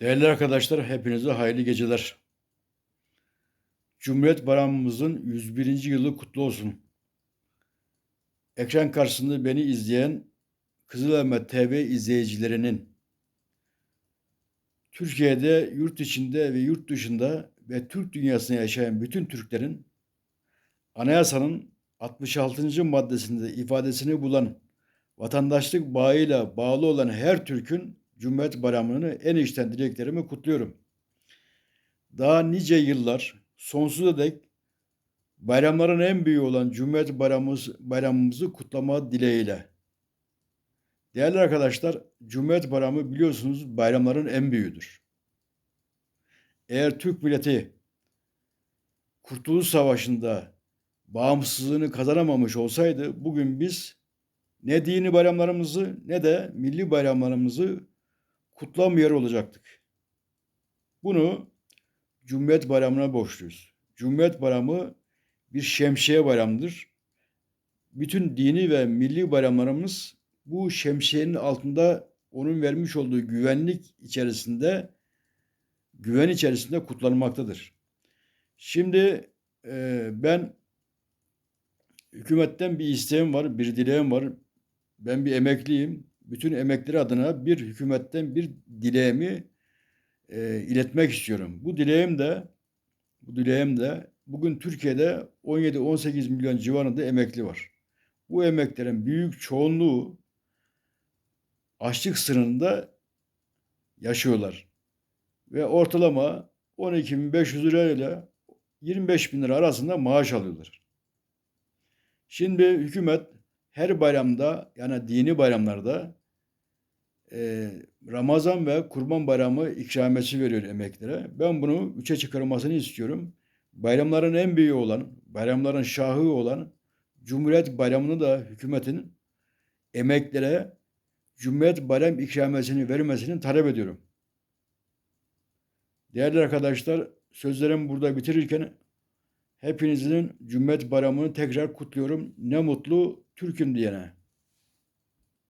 Değerli arkadaşlar, hepinize hayırlı geceler. Cumhuriyet Bayramımızın 101. yılı kutlu olsun. Ekran karşısında beni izleyen Kızılelma TV izleyicilerinin Türkiye'de, yurt içinde ve yurt dışında ve Türk dünyasında yaşayan bütün Türklerin anayasanın 66. maddesinde ifadesini bulan vatandaşlık bağıyla bağlı olan her Türk'ün Cumhuriyet Bayramı'nı en içten dileklerimi kutluyorum. Daha nice yıllar sonsuza dek bayramların en büyüğü olan Cumhuriyet Bayramımız, bayramımızı kutlama dileğiyle. Değerli arkadaşlar, Cumhuriyet Bayramı biliyorsunuz bayramların en büyüğüdür. Eğer Türk milleti Kurtuluş Savaşı'nda bağımsızlığını kazanamamış olsaydı bugün biz ne dini bayramlarımızı ne de milli bayramlarımızı kutlamıyor olacaktık. Bunu Cumhuriyet Bayramı'na borçluyuz. Cumhuriyet Bayramı bir şemsiye bayramıdır. Bütün dini ve milli bayramlarımız bu şemsiyenin altında onun vermiş olduğu güvenlik içerisinde güven içerisinde kutlanmaktadır. Şimdi e, ben hükümetten bir isteğim var, bir dileğim var. Ben bir emekliyim. Bütün emekleri adına bir hükümetten bir dileğimi e, iletmek istiyorum. Bu dileğim de bu dileğim de bugün Türkiye'de 17-18 milyon civarında emekli var. Bu emeklerin büyük çoğunluğu açlık sınırında yaşıyorlar. Ve ortalama 12.500 lira ile 25 bin lira arasında maaş alıyorlar. Şimdi hükümet her bayramda yani dini bayramlarda e, Ramazan ve Kurban Bayramı ikramiyesi veriyor emeklilere. Ben bunu üçe çıkarılmasını istiyorum. Bayramların en büyüğü olan, bayramların şahı olan Cumhuriyet Bayramı'nı da hükümetin emeklilere Cumhuriyet Bayram ikramiyesini vermesini talep ediyorum. Değerli arkadaşlar, sözlerimi burada bitirirken hepinizin Cumhuriyet Bayramı'nı tekrar kutluyorum. Ne mutlu Türk'üm diyene.